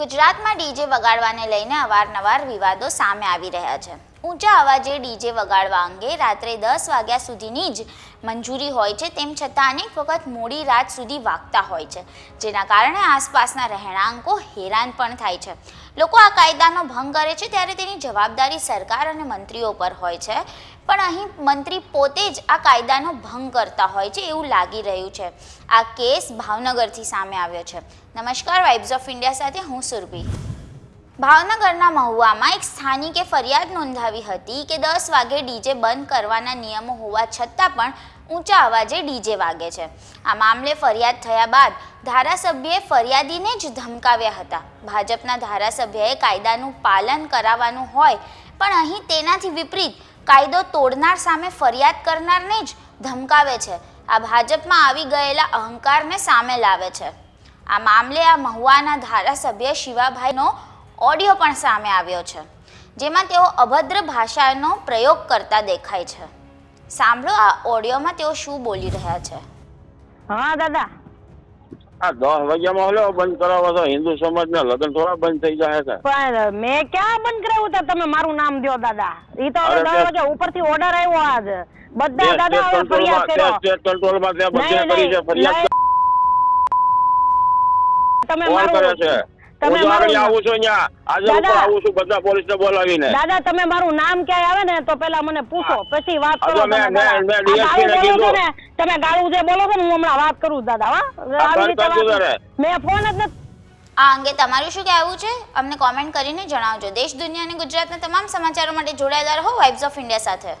ગુજરાતમાં ડીજે વગાડવાને લઈને અવારનવાર વિવાદો સામે આવી રહ્યા છે. ઊંચા અવાજે ડીજે વગાડવા અંગે રાત્રે દસ વાગ્યા સુધીની જ મંજૂરી હોય છે, તેમ છતાં અનેક વખત મોડી રાત સુધી વાગતા હોય છે, જેના કારણે આસપાસના રહેણાંકો હેરાન પણ થાય છે. લોકો આ કાયદાનો ભંગ કરે છે ત્યારે તેની જવાબદારી સરકાર અને મંત્રીઓ પર હોય છે. પણ અહીં મંત્રી પોતે જ આ કાયદાનો ભંગ કરતા હોય છે એવું લાગી રહ્યું છે. આ કેસ ભાવનગરથી સામે આવ્યો છે. નમસ્કાર વાઇબ્સ ઓફ ઇન્ડિયા સાથે હું સુરભી. ભાવનગરના મહુવામાં એક સ્થાનિકે ફરિયાદ નોંધાવી હતી કે દસ વાગે ડીજે બંધ કરવાના નિયમો હોવા છતાં પણ ઊંચા અવાજે ડીજે વાગે છે. આ મામલે ફરિયાદ થયા બાદ ધારાસભ્યએ ફરિયાદીને જ ધમકાવ્યા હતા. ભાજપના ધારાસભ્યએ કાયદાનું પાલન કરાવવાનું હોય પણ અહીં તેનાથી વિપરીત કાયદો તોડનાર સામે ફરિયાદ કરનારને જ ધમકાવે છે. આ ભાજપમાં આવી ગયેલા અહંકારને સામે લાવે છે. આ મામલે આ મહુવાના ધારાસભ્ય શિવાભાઈનો ઓડિયો પણ સામે આવ્યો છે જેમાં તેઓ અભદ્ર ભાષાનો પ્રયોગ કરતા દેખાય છે. સાંભળો આ ઓડિયોમાં તેઓ શું બોલી રહ્યા છે. હા દાદા. આ દસ વાગ્યામાં હલો બંધ કરાવો તો હિન્દુ સમાજના લગ્ન થોડા બંધ થઈ જાય છે. પણ મેં ક્યાં બંધ કરાવ્યું તા તમે મારું નામ દો દાદા? ઈ તો હવે દસ વાગે ઉપરથી ઓર્ડર આવ્યો આજ. બધા દાદા હવે ફરિયાદ કંટ્રોલમાં કરો તે સ્ટેટ કંટ્રોલમાં ત્યાં બધે કરી છે ફરિયાદ તમે મારું છે? તમે મારું- આવું છું અહીંયા. આજે આવું છું બધા પોલીસને બોલાવીને. દાદા તમે મારું નામ ક્યાંય આવે ને તો પેલા મને પૂછો. પછી વાત કરો તમે ને. ને તમે ગાળું જે બોલો છો ને હું હમણાં વાત કરું દાદા હા. મેં ફોન જ નથી આ અંગે તમારું શું કહેવું છે? અમને કોમેન્ટ કરીને જણાવજો. દેશ દુનિયા અને ગુજરાતના તમામ સમાચારો માટે જોડાયેલા રહો વાઇબ્સ ઓફ ઇન્ડિયા સાથે.